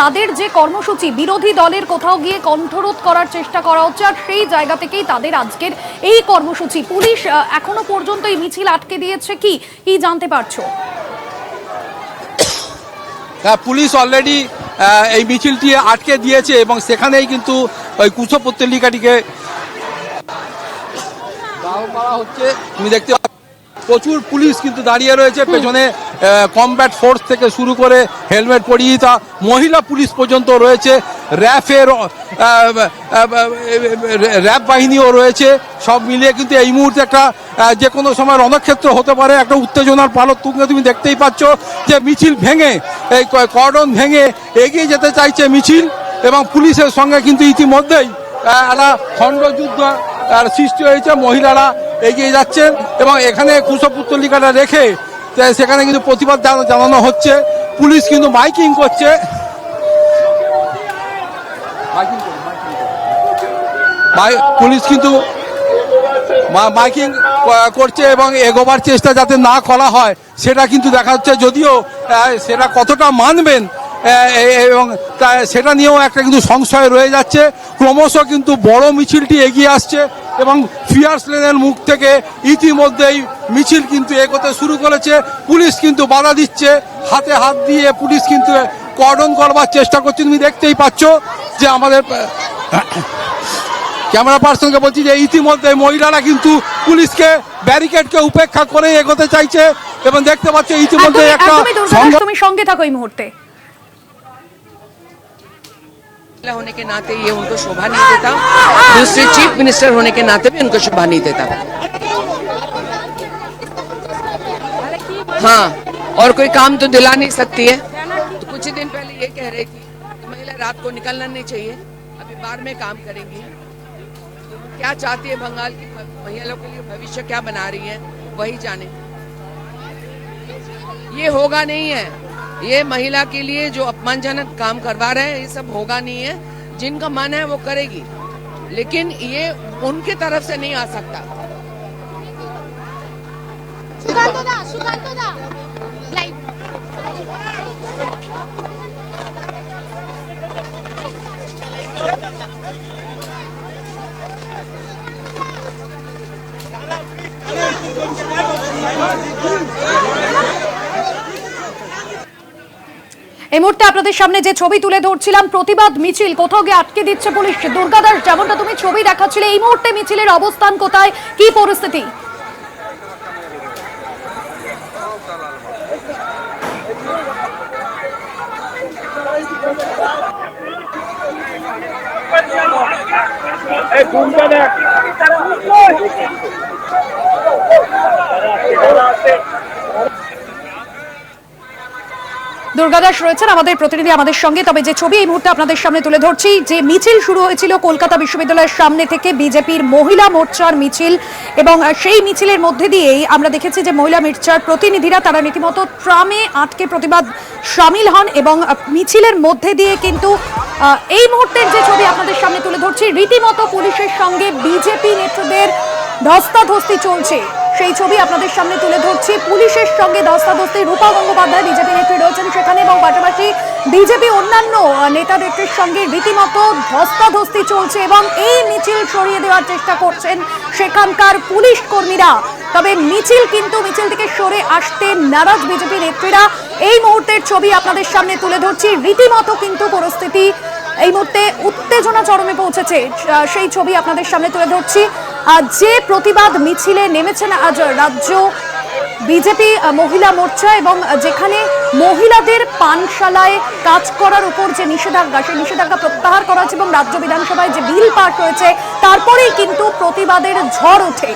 তাদের যে কর্মসূচি বিরোধী দলের কোথাও গিয়ে কণ্ঠরোধ করার চেষ্টা করা হচ্ছে আর সেই জায়গা থেকেই তাদের আজকের এই কর্মসূচি। পুলিশ এখনও পর্যন্ত এই মিছিল আটকে দিয়েছে কি? কি জানতে পারছ? হ্যাঁ, পুলিশ অলরেডি এই মিছিলটি আটকে দিয়েছে এবং সেখানেই কিন্তু ওই কুচো পত্রিকাটিকে দাও করা হচ্ছে। তুমি দেখতে প্রচুর পুলিশ কিন্তু দাঁড়িয়ে রয়েছে। পেছনে কমব্যাট ফোর্স থেকে শুরু করে হেলমেট পরিহিতা মহিলা পুলিশ পর্যন্ত রয়েছে। র্যাফের র্যাব বাহিনীও রয়েছে। সব মিলিয়ে কিন্তু এই মুহূর্তে একটা যে কোনো সময় রণক্ষেত্র হতে পারে। একটা উত্তেজনার পালক তুঙ্গে তুমি দেখতেই পাচ্ছ যে মিছিল ভেঙে এই কর্ডন ভেঙে এগিয়ে যেতে চাইছে মিছিল এবং পুলিশের সঙ্গে কিন্তু ইতিমধ্যেই একটা খণ্ডযুদ্ধ সৃষ্টি হয়েছে। মহিলারা এগিয়ে যাচ্ছেন এবং এখানে কুশপুত্তলিকাটা রেখে সেখানে কিন্তু প্রতিবাদ জানানো হচ্ছে। পুলিশ কিন্তু মাইকিং করছে। পুলিশ কিন্তু মাইকিং করছে এবং এগোবার চেষ্টা যাতে না করা হয়, সেটা কিন্তু দেখা হচ্ছে। যদিও সেটা কতটা মানবেন এবং সেটা নিয়েও একটা কিন্তু সংশয় রয়ে যাচ্ছে। ক্রমশ কিন্তু বড় মিছিলটি এগিয়ে আসছে। এবং ফিয়ার্স লেনের মুখ থেকে ইতিমধ্যেই মিছিল কিন্তু এগোতে শুরু করেছে। পুলিশ কিন্তু বাধা দিচ্ছে। হাতে হাত দিয়ে পুলিশ কিন্তু কর্ডন করবার চেষ্টা করছে। তুমি দেখতেই পাচ্ছ যে আমাদের ক্যামেরা পার্সনকে বলছি যে ইতিমধ্যে মহিলারা কিন্তু পুলিশকে ব্যারিকেডকে উপেক্ষা করে এগোতে চাইছে। এবং দেখতে পাচ্ছে ইতিমধ্যে একটা সঙ্গে থাকো এই মুহূর্তে। महिला होने के नाते ये उनको शोभा नहीं देता। दूसरे चीफ मिनिस्टर होने के नाते भी उनको शोभा नहीं देता। हाँ और कोई काम तो दिला नहीं सकती है। तो कुछ ही दिन पहले ये कह रही थी कि महिला रात को निकलना नहीं चाहिए, अभी बार में काम करेंगी। क्या चाहती है बंगाल की महिलाओं के लिए भविष्य क्या बना रही है, वही जाने। ये होगा नहीं है। ये महिला के लिए जो अपमानजनक काम करवा रहे हैं ये सब होगा नहीं है। जिनका मन है वो करेगी। लेकिन ये उनके तरफ़ से नहीं आ सकता। এই মুহূর্তে আপনাদের সামনে যে ছবি তুলে ধরছিলাম, প্রতিবাদ মিছিল। কোথাও গিয়ে আটকে দিচ্ছে পুলিশ। দুর্গাদাস, যেমনটা তুমি ছবি দেখাচ্ছিলে, এই মুহূর্তে মিছিলের অবস্থান কোথায়? কি পরিস্থিতি? দুর্গাদাস রয়েছেন আমাদের প্রতিনিধি আমাদের সঙ্গে। তবে যে ছবি এই মুহূর্তে আপনাদের সামনে তুলে ধরছি, যে মিছিল শুরু হয়েছিল কলকাতা বিশ্ববিদ্যালয়ের সামনে থেকে বিজেপির মহিলা মোর্চার মিছিল এবং সেই মিছিলের মধ্যে দিয়েই আমরা দেখেছি যে মহিলা মোর্চার প্রতিনিধিরা তারা রীতিমতো ট্রামে আটকে প্রতিবাদ সামিল হন এবং মিছিলের মধ্যে দিয়ে কিন্তু এই মুহূর্তের যে ছবি আপনাদের সামনে তুলে ধরছি, রীতিমতো পুলিশের সঙ্গে বিজেপি নেতৃত্বের ধস্তাধস্তি চলছে। সেই ছবি আপনাদের সামনে তুলে ধরছি। পুলিশের সঙ্গে ধস্তাধস্তি রূপা গঙ্গোপাধ্যায় বিজেপি নেত্রী রয়েছেন সেখানে এবং পাশাপাশি বিজেপি অন্যান্য আহ, নেতা নেত্রীর সঙ্গে রীতিমতো ধস্তাধস্তি চলছে এবং এই মিছিল সরিয়ে দেওয়ার চেষ্টা করছেন সেখানকার পুলিশ কর্মীরা। তবে মিছিল কিন্তু মিছিল থেকে সরে আসতে নারাজ বিজেপি নেত্রীরা। এই মুহূর্তের ছবি আপনাদের সামনে তুলে ধরছি। রীতিমতো কিন্তু পরিস্থিতি এই মুহূর্তে উত্তেজনা চরমে পৌঁছেছে। সেই ছবি আপনাদের সামনে তুলে ধরছি। যে প্রতিবাদ মিছিলে নেমেছেন আজ রাজ্য বিজেপি মহিলা মোর্চা এবং যেখানে মহিলাদের পানশালায় কাজ করার উপর যে নিষেধাজ্ঞা, সেই নিষেধাজ্ঞা প্রত্যাহার করা হয়েছে এবং রাজ্য বিধানসভায় যে বিল পাস হয়েছে, তারপরেই কিন্তু প্রতিবাদের ঝড় ওঠে।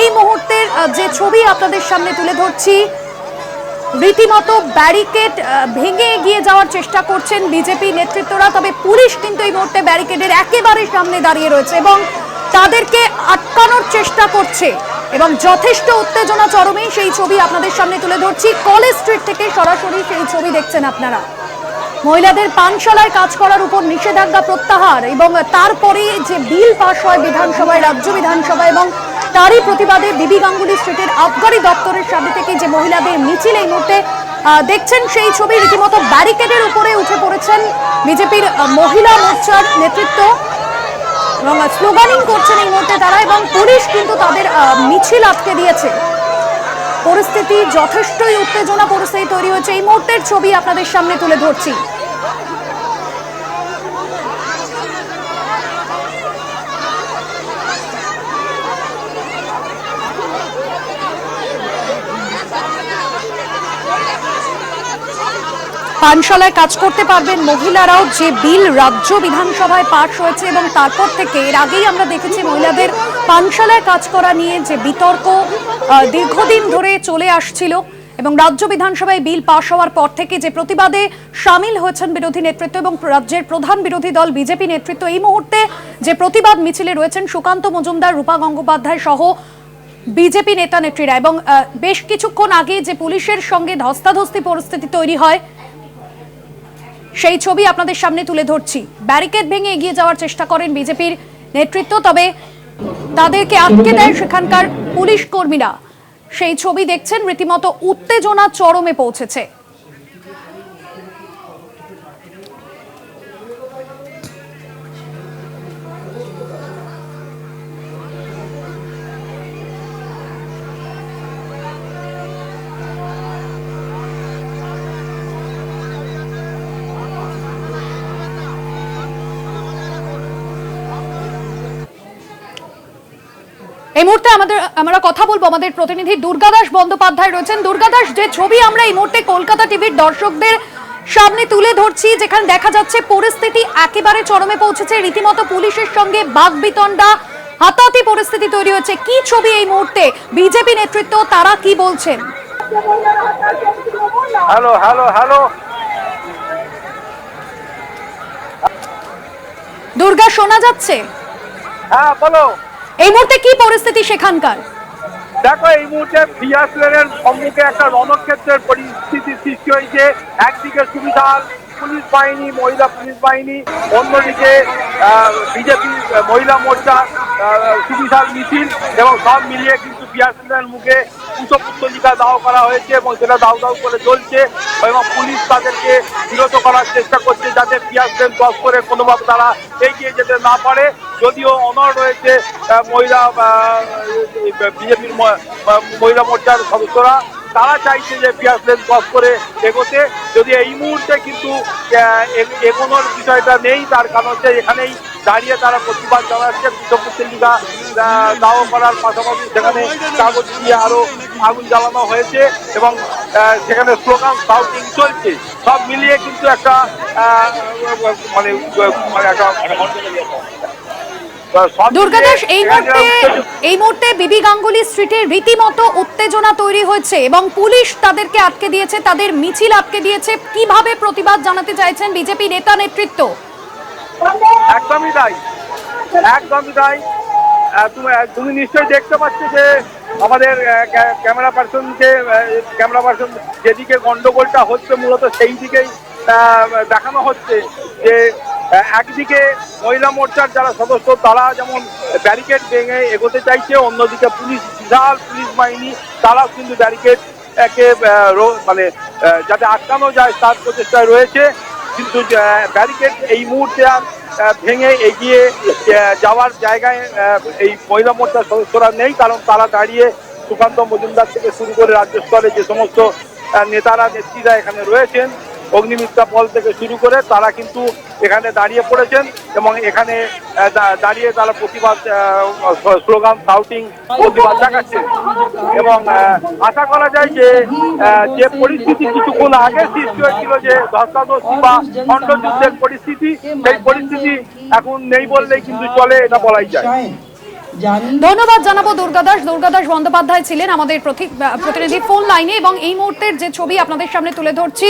এই মুহূর্তের যে ছবি আপনাদের সামনে তুলে ধরছি, রীতিমতো ব্যারিকেড ভেঙে এগিয়ে যাওয়ার চেষ্টা করছেন বিজেপি নেতৃত্বরা, তবে পুলিশ কিন্তু এই মুহূর্তে ব্যারিকেডের একেবারে সামনে দাঁড়িয়ে রয়েছে এবং তাদেরকে আটকানোর চেষ্টা করছে এবং যথেষ্ট উত্তেজনা চরমে সেই ছবি আপনাদের সামনে তুলে ধরছি। কলেজ স্ট্রিট থেকে সরাসরি সেই ছবি দেখছেন আপনারা। মহিলাদের পানশালায় কাজ করার উপর নিষেধাজ্ঞা প্রত্যাহার এবং তারপরে যে বিল পাশ হয় বিধানসভায়, রাজ্য বিধানসভায় এবং তারই প্রতিবাদে বিবি গাঙ্গুলি স্ট্রিটের আবগারি দপ্তরের সামনে থেকে যে মহিলাদের মিছিল এই মুহূর্তে দেখছেন সেই ছবি। রীতিমতো ব্যারিকেডের উপরে উঠে পড়েছেন বিজেপির মহিলা মোর্চার নেতৃত্ব। এবং স্লোগানিং করছেন এই মুহূর্তে তারা এবং পুলিশ কিন্তু তাদের মিছিল আটকে দিয়েছে। পরিস্থিতি যথেষ্টই উত্তেজনা পরিস্থিতি তৈরি হয়েছে। এই মুহূর্তের ছবি আপনাদের সামনে তুলে ধরছি। পানশালায় কাজ করতে পারবেন মহিলারাও, যে বিল রাজ্য বিধানসভায় পাশ হয়েছে এবং তারপর থেকে এর আগেই আমরা দেখেছি মহিলাদের পানশালায় কাজ করা নিয়ে যে বিতর্ক দীর্ঘদিন ধরে চলে আসছিল এবং রাজ্য বিধানসভায় বিল পাশ হওয়ার পর থেকে যে প্রতিবাদে সামিল হয়েছেন বিরোধী নেতৃত্ব এবং রাজ্যের প্রধান বিরোধী দল বিজেপি নেতৃত্ব, এই মুহূর্তে যে প্রতিবাদ মিছিলে রয়েছেন সুকান্ত মজুমদার, রূপা গঙ্গোপাধ্যায় সহ বিজেপি নেতা নেত্রীরা এবং বেশ কিছুক্ষণ আগে যে পুলিশের সঙ্গে ধস্তাধস্তি পরিস্থিতি তৈরি হয় সেই ছবি আপনাদের সামনে তুলে ধরছি। ব্যারিকেড ভেঙে এগিয়ে যাওয়ার চেষ্টা করেন বিজেপির নেতৃত্ব, তবে তাদেরকে আটকে দেয় সেখানকার পুলিশ কর্মীরা। সেই ছবি দেখছেন রীতিমতো উত্তেজনা চরমে পৌঁছেছে। এই মুহূর্তে আমাদের আমরা কথা বলব আমাদের প্রতিনিধি দুর্গাদাস বন্দ্যোপাধ্যায় রয়েছেন। দুর্গাদাস যে ছবি আমরা এই মুহূর্তে কলকাতা টিভির দর্শকদের সামনে তুলে ধরছি যেখানে দেখা যাচ্ছে পরিস্থিতি একেবারে চরমে পৌঁছেছে। রীতিমতো পুলিশের সঙ্গে বাগবিতণ্ডা হাতাহাতি পরিস্থিতি তৈরি হচ্ছে কি ছবি এই মুহূর্তে? বিজেপি নেতৃত্ব তারা কি বলছেন? Hello hello hello. দুর্গা শোনা যাচ্ছে? হ্যাঁ বলো। এই মুহূর্তে কি পরিস্থিতি সেখানকার? দেখো, এই মুহূর্তে ফিয়াস লেনের সম্মুখে একটা রণক্ষেত্রের পরিস্থিতি সৃষ্টি হয়েছে। একদিকে সুবিধার পুলিশ বাহিনী, মহিলা পুলিশ বাহিনী, অন্যদিকে বিজেপি মহিলা মোর্চা সুবিধার মিছিল, এবং সব মিলিয়ে কিন্তু পিয়াস লেনের মুখে পুষ্পপুত্তলিকা দাও করা হয়েছে এবং সেটা দাও দাও করে চলছে এবং পুলিশ তাদেরকে বিরত করার চেষ্টা করছে যাতে পিয়াস লেন দশ করে কোনোভাবে তারা এগিয়ে যেতে না পারে। যদিও অনর রয়েছে মহিলা বিজেপির মহিলা মোর্চার সদস্যরা। তারা চাইছে যে পিয়াস লেন ক্রস করে এগোতে। যদি এই মুহূর্তে কিন্তু এগোনোর বিষয়টা নেই, তার কারণ হচ্ছে এখানেই দাঁড়িয়ে তারা প্রতিবাদ জানাচ্ছে বিশ্বপত্রিকা দাও করার পাশাপাশি সেখানে কাগজ দিয়ে আরও আগুন জ্বালানো হয়েছে এবং সেখানে স্লোগান সাউটিং চলছে। সব মিলিয়ে কিন্তু একটা মানে মানে একটা দুর্গাদাস এই মুহূর্তে এই মুহূর্তে বিবি গাঙ্গুলি স্ট্রিটে রীতিমতো উত্তেজনা তৈরি হয়েছে এবং পুলিশ তাদেরকে আটকে দিয়েছে তাদের মিছিল আটকে দিয়েছে। কীভাবে প্রতিবাদ জানাতে চাইছেন বিজেপি নেতা নেতৃত্ব? একদমই তাই। একদমই তাই। তুমি তুমি নিশ্চয়ই দেখতে পাচ্ছ যে আমাদের ক্যামেরা পার্সনকে আহ, ক্যামেরা পার্সন যেদিকে গন্ডগোলটা হচ্ছে মূলত সেই দিকেই দেখানো হচ্ছে যে একদিকে মহিলা মোর্চার যারা সদস্য তারা যেমন ব্যারিকেড ভেঙে এগোতে চাইছে অন্যদিকে পুলিশ বিশাল পুলিশ বাহিনী তারাও কিন্তু ব্যারিকেড একে মানে যাতে আটকানো যায় তার প্রচেষ্টায় রয়েছে। কিন্তু ব্যারিকেড এই মুহূর্তে আর ভেঙে এগিয়ে যাওয়ার জায়গায় এই মহিলা মোর্চার সদস্যরা নেই, কারণ তারা দাঁড়িয়ে সুকান্ত মজুমদার থেকে শুরু করে রাজ্য স্তরে যে সমস্ত নেতারা, নেত্রীরা এখানে রয়েছেন অগ্নিমিত্রা পল থেকে শুরু করে তারা কিন্তু এখানে দাঁড়িয়ে পড়েছেন এবং এখানে দাঁড়িয়ে তারা প্রতিবাদ স্লোগান সাউটিং প্রতিবাদ দেখাচ্ছেন এবং আশা করা যায় যে যে পরিস্থিতি কিছুক্ষণ আগে সৃষ্টি হয়েছিল যে ধস্তাধস্তি বা খণ্ডযুদ্ধের পরিস্থিতি, সেই পরিস্থিতি এখন নেই বললেই কিন্তু চলে, এটা বলাই যায়। ধন্যবাদ জানাব দুর্গাদাস দুর্গাদাস বন্দ্যোপাধ্যায় ছিলেন আমাদের প্রতিনিধি ফোন লাইনে এবং এই মুহূর্তের যে ছবি আপনাদের সামনে তুলে ধরছি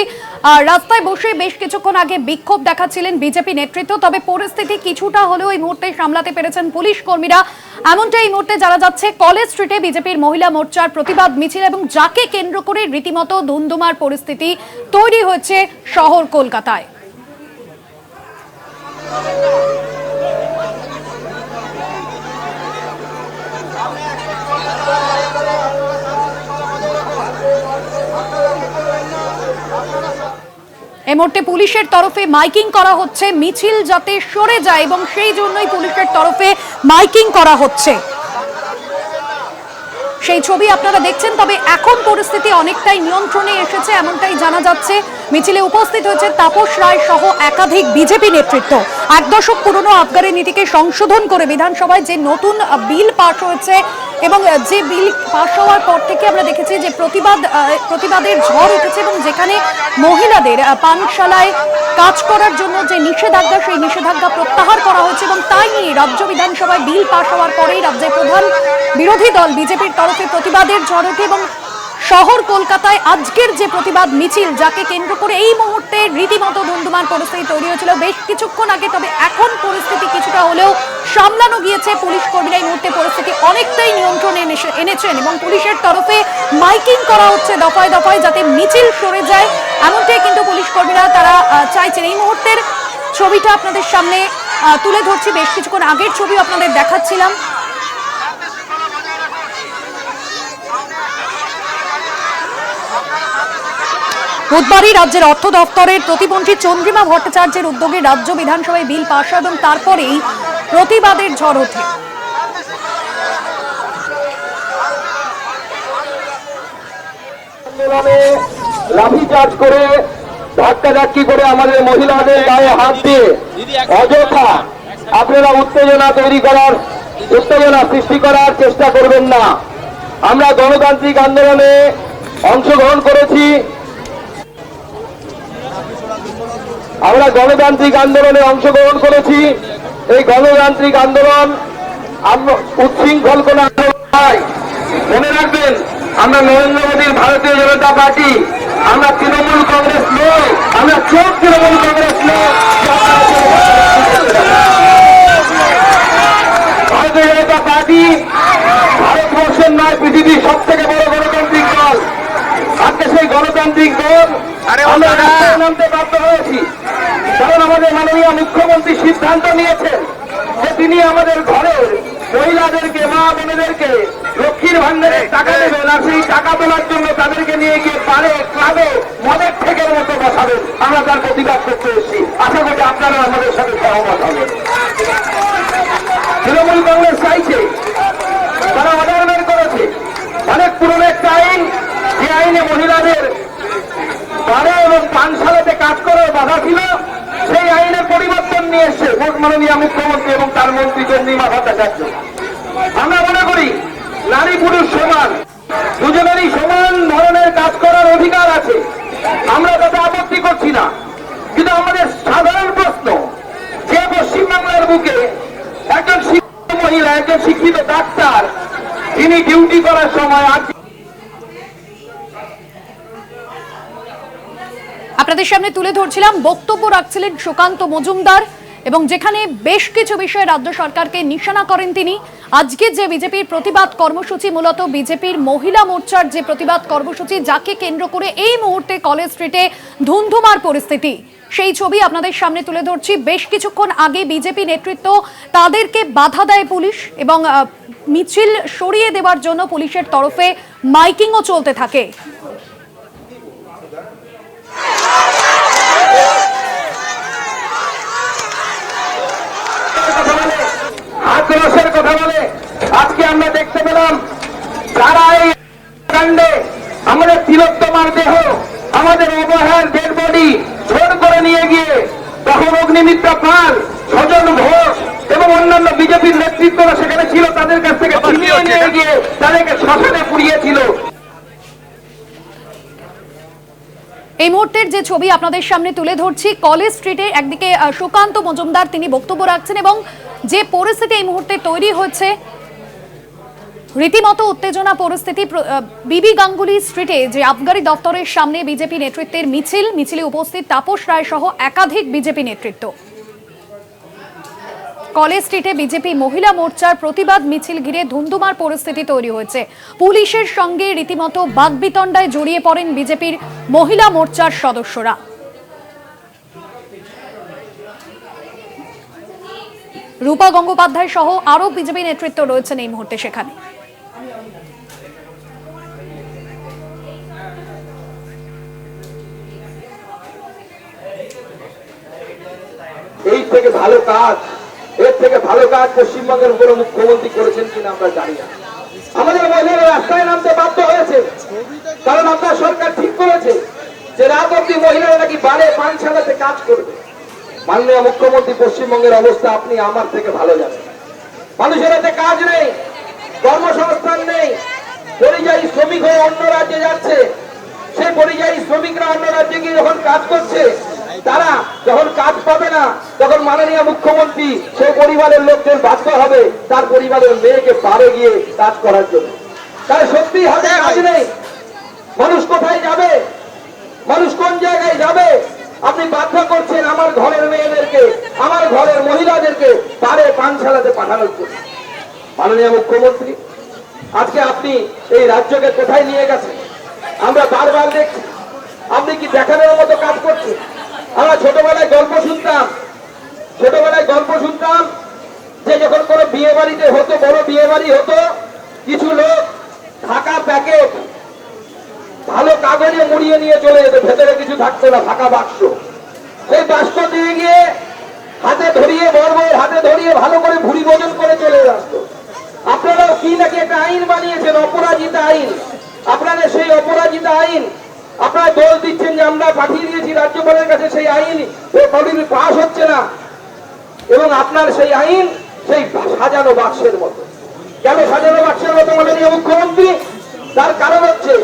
রাস্তায় বসে বেশ কিছুক্ষণ আগে বিক্ষোভ দেখাচ্ছিলেন বিজেপি নেতৃত্ব, তবে পরিস্থিতি কিছুটা হলেও এই মুহূর্তে সামলাতে পেরেছেন পুলিশ কর্মীরা। এমনটা এই মুহূর্তে যারা যাচ্ছে, কলেজ স্ট্রিটে বিজেপির মহিলা মোর্চার প্রতিবাদ মিছিল এবং যাকে কেন্দ্র করে রীতিমতো ধুন্ধুমার পরিস্থিতি তৈরি হয়েছে শহর কলকাতায়। এই মুহূর্তে পুলিশের তরফে মাইকিং করা হচ্ছে, মিছিল যাতে সরে যায় এবং সেই জন্যই পুলিশের তরফে মাইকিং করা হচ্ছে। সেই ছবি আপনারা দেখছেন, তবে এখন পরিস্থিতি অনেকটাই নিয়ন্ত্রণে এসেছে, এমনটাই জানা যাচ্ছে। মিছিলে উপস্থিত হয়েছে তাপস রায় সহ একাধিক বিজেপি নেতৃত্ব। এক দশক পুরনো আবগারি নীতিকে সংশোধন করে বিধানসভায় যে নতুন বিল পাশ হয়েছে এবং যে বিল পাশ হওয়ার পর থেকে আমরা দেখেছি যে প্রতিবাদ প্রতিবাদের ঝড় উঠেছে এবং যেখানে মহিলাদের পানশালায় কাজ করার জন্য যে নিষেধাজ্ঞা, সেই নিষেধাজ্ঞা প্রত্যাহার করা হয়েছে এবং তাই নিয়ে রাজ্য বিধানসভায় বিল পাশ হওয়ার পরেই রাজ্যের প্রধান বিরোধী দল বিজেপির তরফে প্রতিবাদের ঝড় ওঠে এবং শহর কলকাতায় আজকের যে প্রতিবাদ মিছিল, যাকে কেন্দ্র করে এই মুহূর্তে রীতিমতো ধুমধুমার পরিস্থিতি তৈরি হয়েছিল বেশ কিছুক্ষণ আগে, তবে এখন পরিস্থিতি কিছুটা হলেও সামলানো গিয়েছে। পুলিশ কর্মীরা এই মুহূর্তে পরিস্থিতি অনেকটাই নিয়ন্ত্রণে এনেছেন এবং পুলিশের তরফে মাইকিং করা হচ্ছে দফায় দফায় যাতে মিছিল সরে যায়। এমনটাই কিন্তু পুলিশ কর্মীরা তারা চাইছেন। এই মুহূর্তের ছবিটা আপনাদের সামনে তুলে ধরছি। বেশ কিছুক্ষণ আগের ছবি আপনাদের দেখাচ্ছিলাম। বুধবারই রাজ্যের অর্থ দপ্তরের প্রতিমন্ত্রী চন্দ্রিমা ভট্টাচার্যের উদ্যোগে রাজ্য বিধানসভায় বিল পাশ এবং তারপরেই প্রতিবাদের ঝড় ওঠে। আন্দোলনে লাঠিচার্জ করে ধাক্কাধাক্কি করে আমাদের মহিলাদের গায়ে হাত দিয়ে অযথা আপনারা উত্তেজনা তৈরি করার, উত্তেজনা সৃষ্টি করার চেষ্টা করবেন না। আমরা গণতান্ত্রিক আন্দোলনে অংশগ্রহণ করেছি। আমরা গণতান্ত্রিক আন্দোলনে অংশগ্রহণ করেছি। এই গণতান্ত্রিক আন্দোলন উচ্ছৃঙ্খল কোন মনে রাখবেন, আমরা নরেন্দ্র মোদীর ভারতীয় জনতা পার্টি, আমরা তৃণমূল কংগ্রেস নই, আমরা চোখ তৃণমূল কংগ্রেস নই ভারতীয় জনতা পার্টি ভারতবর্ষের নয় পৃথিবীর সব থেকে বড় গণতান্ত্রিক দল আজকে সেই গণতান্ত্রিক দল আমরা রাস্তায় নামতে বাধ্য হয়েছি কারণ আমাদের মাননীয় মুখ্যমন্ত্রী সিদ্ধান্ত নিয়েছেন যে তিনি আমাদের ঘরের মহিলাদেরকে মা বোনেদেরকে লক্ষ্মীর ভান্ডারের টাকা দেবেন আর সেই টাকা তোলার জন্য গিয়ে পারে ক্লাবে মদের ঠেকের মতো বসাবেন আমরা তার প্রতিবাদ করতে এসেছি। আশা করি আপনারা আমাদের সাথে সহমত হবেন তৃণমূল কংগ্রেস চাইছে, তারা অর্ডার বের করেছে। অনেক পুরনো একটা আইন, যে আইনে মহিলাদের বারে এবং পানশালাতে কাজ করার বাধা ছিল, সেই আইনের পরিবর্তন নিয়ে এসছে মাননীয় মুখ্যমন্ত্রী এবং তার মন্ত্রী চন্দ্রিমা ভট্টাচার্য। আমরা মনে করি নারী পুরুষ সমান। দুজনেরই সমান ধরনের কাজ করার অধিকার আছে। আমরা তাতে আপত্তি করছি না। কিন্তু আমাদের সাধারণ প্রশ্ন, যে পশ্চিমবাংলার বুকে একজন শিক্ষিত মহিলা, একজন শিক্ষিত ডাক্তার তিনি ডিউটি করার সময় আজ আপনাদের সামনে তুলে ধরছিলাম, বক্তব্য রাখছিলেন সুকান্ত মজুমদার এবং যেখানে বেশ কিছু বিষয়ে রাজ্য সরকারকে নিশানা করেন তিনি। আজকে যে বিজেপির প্রতিবাদ কর্মসূচি, মূলত বিজেপির মহিলা মোর্চার যে প্রতিবাদ কর্মসূচি, যাকে কেন্দ্র করে এই মুহূর্তে কলেজ স্ট্রিটে ধুন্ধুমার পরিস্থিতি। সেই ছবি আপনাদের সামনে তুলে ধরছি। বেশ কিছুক্ষণ আগে বিজেপি নেতৃত্ব তাদেরকে বাধা দেয় পুলিশ এবং মিছিল সরিয়ে দেওয়ার জন্য পুলিশের তরফে মাইকিংও চলতে থাকে। আক্রোশের কথা বলে আজকে আমরা দেখতে পেলাম যারা এই কাণ্ডে আমাদের তিলোত্তমার দেহ আমাদের অবহের ডেড বডি লোড করে নিয়ে গিয়ে তখন অগ্নিমিত্রা পাল সজন ঘোষ এবং অন্যান্য বিজেপির নেতৃত্বরা সেখানে ছিল তাদের কাছ থেকে ছিনিয়ে নিয়ে গিয়ে তাদেরকে শ্মশানে পুড়িয়েছিল। এই মুহূর্তের যে ছবি আপনাদের সামনে তুলে ধরছি কলেজ স্ট্রিটে একদিকে সুকান্ত মজুমদার তিনি বক্তব্য রাখছেন এবং যে পরিস্থিতি এই মুহূর্তে তৈরি হচ্ছে, রীতিমতো উত্তেজনা পরিস্থিতি বিবি গাঙ্গুলি স্ট্রিটে যে আবগারি দপ্তরের সামনে বিজেপি নেতৃত্বের মিছিল, মিছিলে উপস্থিত তাপস রায় সহ একাধিক বিজেপি নেতৃত্ব। কলেজ স্ট্রিটে বিজেপি মহিলা মোর্চার প্রতিবাদ মিছিল ঘিরে ধুন্ধুমার পরিস্থিতি তৈরি হয়েছে। পুলিশের সঙ্গে রীতিমতো বাগবিতণ্ডায় জড়িয়ে পড়েন বিজেপির মহিলা মোর্চার সদস্যরা। রূপা গঙ্গোপাধ্যায় সহ আরও বিজেপি নেতৃত্ব রয়েছেন এই মুহূর্তে সেখানে। থেকে ভালো কাজ, এর থেকে ভালো কাজ পশ্চিমবঙ্গের উপরে মুখ্যমন্ত্রী করেছেন কিনা আমরা জানি না। আমাদের মহিলারা রাস্তায় নামতে বাধ্য হয়েছে, কারণ আপনার সরকার ঠিক করেছে যে রাত অব্দি মহিলারা নাকি বারে পানশালাতে কাজ করবে। মাননীয় মুখ্যমন্ত্রী, পশ্চিমবঙ্গের অবস্থা আপনি আমার থেকে ভালো জানেন। মানুষের হাতে কাজ নেই, কর্মসংস্থান নেই, পরিযায়ী শ্রমিক হয়ে অন্য রাজ্যে যাচ্ছে। সেই পরিযায়ী শ্রমিকরা অন্য রাজ্যে গিয়ে যখন কাজ করছে, তারা যখন কাজ পাবে না, তখন মাননীয় মুখ্যমন্ত্রী সেই পরিবারের লোকদের বাধ্য হবে, তার পরিবারের মেয়েকে পারে গিয়ে কাজ করার জন্য। তার সত্যি হাতে কাজ নেই। মানুষ কোথায় যাবে? মানুষ কোন জায়গায় যাবে? আপনি বাধ্য করছেন আমার ঘরের মেয়েদেরকে, আমার ঘরের মহিলাদেরকে পারে পানশালাতে পাঠানোর জন্য। মাননীয় মুখ্যমন্ত্রী, আজকে আপনি এই রাজ্যকে কোথায় নিয়ে গেছেন? আমরা বারবার দেখছি। আপনি কি দেখানোর মতো কাজ করছেন? আমরা ছোটবেলায় গল্প শুনতাম, ছোটবেলায় গল্প শুনতাম যে যখন কোনো বিয়ে বাড়িতে হতো, বড় বিয়ে বাড়ি হতো, কিছু লোক ঢাকা প্যাকেট ভালো কাগজে মুড়িয়ে নিয়ে চলে যেত, ভেতরে কিছু থাকতো না, ফাঁকা বাক্স। সেই বাক্স দিয়ে গিয়ে হাতে ধরিয়ে বর্বর হাতে ধরিয়ে ভালো করে ভুড়ি ভোজন করে চলে আসতো। আপনারাও কি নাকি একটা আইন বানিয়েছেন, অপরাজিতা আইন? আপনাদের সেই অপরাজিতা আইন? আপনারা দোষ দিচ্ছেন যে আমরা পাঠিয়ে দিয়েছি রাজ্যপালের কাছে সেই আইন পাস হচ্ছে না। এবং আপনার সেই আইন সেই সাজানো বাক্সের মতো। কেন সাজানো বাক্সের মতো মাননীয় মুখ্যমন্ত্রী? তার কারণ হচ্ছে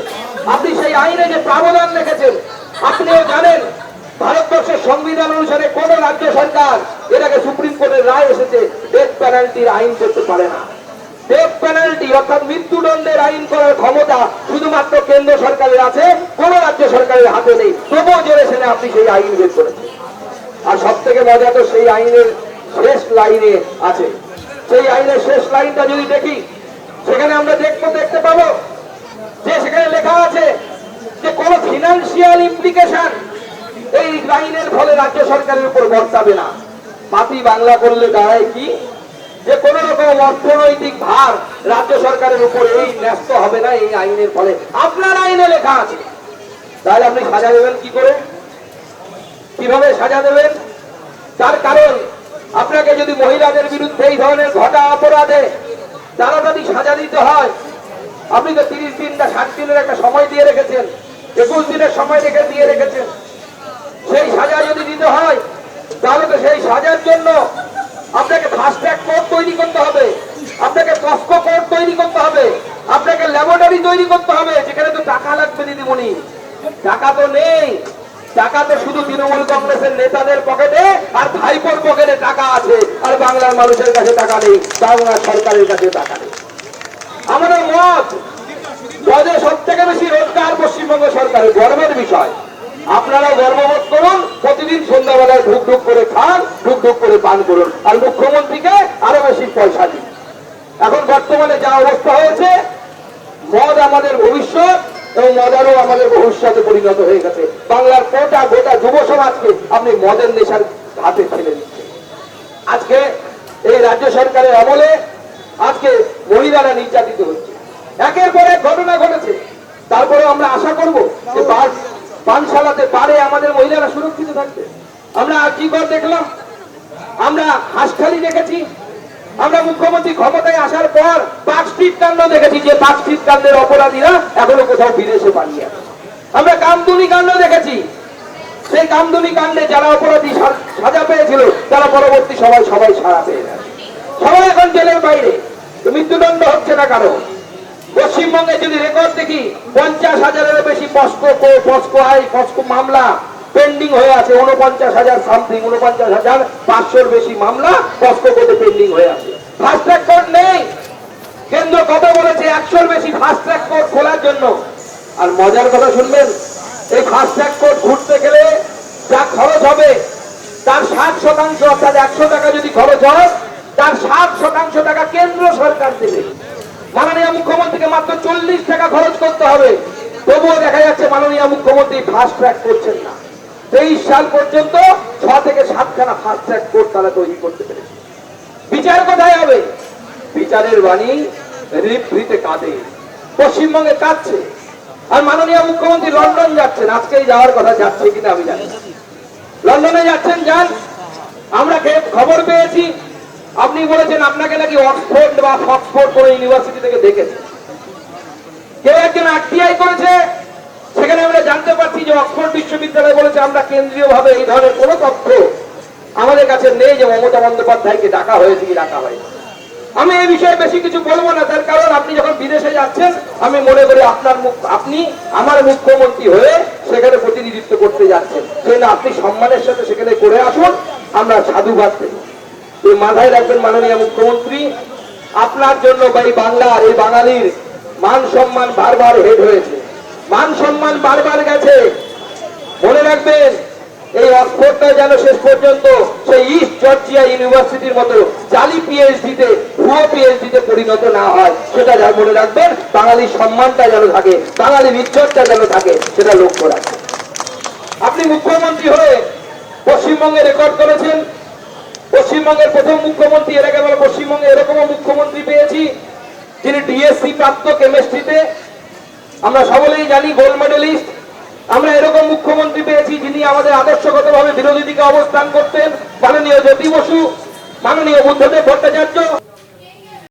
আপনি সেই আইনে যে প্রাবধান রেখেছেন, আপনিও জানেন, ভারতবর্ষের সংবিধান অনুসারে কোন রাজ্য সরকার আগে সুপ্রিম কোর্টের রায় এসেছে ডেথ পেনাল্টির আইন করতে পারে না। ডেথ পেনাল্টি অর্থাৎ মৃত্যুদণ্ডের আইন করার ক্ষমতা শুধুমাত্র কেন্দ্র সরকারের আছে, কোন রাজ্য সরকারের হাতে নেই। তবুও জেনে শুনে আপনি সেই আইন বের করেছেন। আর সব থেকে মজা তো সেই আইনের শেষ লাইনে আছে। সেই আইনের শেষ লাইনটা যদি দেখি, সেখানে আমরা দেখতে দেখতে পাবো। যে সেখানে লেখা আছে যে কোন ফিনান্সিয়াল ইমপ্লিকেশন এই লাইনের ফলে রাজ্য সরকারের উপর বর্তাবে না। মাটি বাংলা করলে দাঁড়ায় কি? যে কোন রকম অর্থনৈতিক ভার রাজ্য সরকারের উপর এই ন্যস্ত হবে না, এই আইনের ফলে। আপনার আইনে লেখা আছে। তাহলে আপনি সাজা দেবেন কি করে? কীভাবে সাজা দেবেন? তার কারণ, আপনাকে যদি মহিলাদের বিরুদ্ধে এই ধরনের ঘটা অপরাধে তাড়াতাড়ি সাজা দিতে হয় আপনি তো তিরিশ দিন না ষাট দিনের একটা সময় দিয়ে রেখেছেন, একুশ দিনের সময় রেখে দিয়ে রেখেছেন। সেই সাজা যদি দিতে হয়, তাহলে তো সেই সাজার জন্য আপনাকে ফাস্ট ট্র্যাক কোর্ট তৈরি করতে হবে, আপনাকে কস্কো কোর্ট তৈরি করতে হবে, আপনাকে ল্যাবরেটরি তৈরি করতে হবে, যেখানে তো টাকা লাগবে দিদিমণি। টাকা তো নেই। টাকা তো শুধু তৃণমূল কংগ্রেসের নেতাদের পকেটে আর ভাইপোর পকেটে টাকা আছে, আর বাংলার মানুষের কাছে টাকা নেই, বাংলার সরকারের কাছে টাকা নেই। আমাদের মত গজে সব থেকে বেশি রোজগার পশ্চিমবঙ্গ সরকারের গর্বের বিষয়। আপনারা গর্ববোধ করুন, প্রতিদিন সন্ধ্যাবেলায় ঢুক ঢুক করে খান, ঢুক ঢুক করে পান করুন। আর মুখ্যমন্ত্রীকে আরও বেশি পয়সা দিন। এখন বর্তমানে যা অবস্থা হয়েছে, মদ আমাদের ভবিষ্যৎ এবং মদারও আমাদের ভবিষ্যতে পরিণত হয়ে গেছে। বাংলার গোটা গোটা যুব সমাজকে আপনি মদের নেশার হাতে ফেলে দিচ্ছেন। আজকে এই রাজ্য সরকারের আমলে আজকে মহিলারা নির্যাতিত হচ্ছে। একের পর এক ঘটনা ঘটেছে। তারপরে আমরা আশা করব যে পানশালাতে পারে আমাদের মহিলারা সুরক্ষিত থাকবে আমরা আর কি করে দেখলাম? আমরা হাঁসখালি দেখেছি। আমরা মুখ্যমন্ত্রী ক্ষমতায় আসার পর পাঁচ ফিট কাণ্ড দেখেছি যে পাঁচ ফিট কাণ্ডের অপরাধীরা এখনও কোথাও বিদেশে পালিয়ে আমরা কামদুনি কাণ্ড দেখেছি। সেই কামদুনি কাণ্ডে যারা অপরাধী সাজা পেয়েছিল, তারা পরবর্তী সবাই সবাই সারা পেয়ে গেছে। সবাই এখন জেলের বাইরে। মৃত্যুদণ্ড হচ্ছে না কারও? পশ্চিমবঙ্গে যদি রেকর্ড দেখি, পঞ্চাশ হাজারের বেশি পস্কো পস্কো আই, পস্কো মামলা পেন্ডিং হয়ে আছে। উনপঞ্চাশ হাজার সামথিং উনপঞ্চাশ হাজার পাঁচশোর বেশি মামলা পস্কো কোর্টে পেন্ডিং হয়ে আছে। ফাস্ট ট্র্যাক কোর্ট নেই। কেন্দ্র কত বলেছে একশোর বেশি ফাস্ট ট্র্যাক কোর্ট খোলার জন্য? আর মজার কথা শুনবেন, এই ফাস্ট ট্র্যাক কোর্ট ঘুরতে গেলে যা খরচ হবে, তার ষাট শতাংশ অর্থাৎ একশো টাকা যদি খরচ হয় তার ষাট শতাংশ টাকা কেন্দ্র সরকার দেবে। মাননীয় মুখ্যমন্ত্রীকে মাত্র চল্লিশ টাকা খরচ করতে হবে। তবুও দেখা যাচ্ছে মাননীয় মুখ্যমন্ত্রী ফাস্ট ট্র্যাক করছেন না। তেইশ সাল পর্যন্ত ছ থেকে সাতখানা ফাস্ট ট্র্যাক কোর্ট তারা তৈরি করতে পেরেছে। বিচার কোথায় হবে? বিচারের বাণী রিপ্রিতে কাঁদে। পশ্চিমবঙ্গে কাঁদছে। আর মাননীয় মুখ্যমন্ত্রী লন্ডন যাচ্ছেন। আজকেই যাওয়ার কথা যাচ্ছে কিনা আমি জানি লন্ডনে যাচ্ছেন যান। আমরা খবর পেয়েছি আপনি বলেছেন, আপনাকে নাকি অক্সফোর্ড বা অক্সফোর্ড কোন ইউনিভার্সিটি থেকে দেখেছে। কেউ একজন আরটিআই করেছে, সেখানে আমরা জানতে পারছি যে অক্সফোর্ড বিশ্ববিদ্যালয় বলেছে, আমরা কেন্দ্রীয় ভাবে এই ধরনের কোনো তথ্য আমাদের কাছে নেই যে মমতা বন্দ্যোপাধ্যায়কে ডাকা হয়েছে কি ডাকা হয়নি। আমি এই বিষয়ে বেশি কিছু বলব না, তার কারণ আপনি যখন বিদেশে যাচ্ছেন, আমি মনে করি আপনার মুখ, আপনি আমার মুখ্যমন্ত্রী হয়ে সেখানে প্রতিনিধিত্ব করতে যাচ্ছেন। সেই আপনি সম্মানের সাথে সেখানে করে আসুন, আমরা সাধুবাদ দেব মাথায় রাখবেন মাননীয় মুখ্যমন্ত্রী, আপনার জন্য এই বাংলার এই বাঙালির মান সম্মান বারবার হেড হয়েছে। মান সম্মান বারবার গেছে। মনে রাখবেন, এই অক্সফোর্ডটা যেন শেষ পর্যন্ত সেই ইস্ট জর্জিয়া ইউনিভার্সিটির মতো জালি পিএইচডিতে, ভুয়ো পিএইচডিতে পরিণত না হয়। সেটা যা মনে রাখবেন, বাঙালির সম্মানটা যেন থাকে, বাঙালির ইজ্জতটা যেন থাকে, সেটা লক্ষ্য রাখবেন। আপনি মুখ্যমন্ত্রী হয়ে পশ্চিমবঙ্গে রেকর্ড করেছেন পশ্চিমবঙ্গের প্রথম মুখ্যমন্ত্রী, এর আগে আমরা পশ্চিমবঙ্গে এরকমও মুখ্যমন্ত্রী পেয়েছি, যিনি ডিএসসি প্রাপ্ত কেমিস্ট্রিতে আমরা সকলেই জানি গোল্ড মেডেলিস্ট আমরা এরকম মুখ্যমন্ত্রী পেয়েছি যিনি আমাদের আদর্শগত ভাবে বিরোধী দিকে অবস্থান করতেন। মাননীয় জ্যোতি বসু, মাননীয় বুদ্ধদেব ভট্টাচার্য।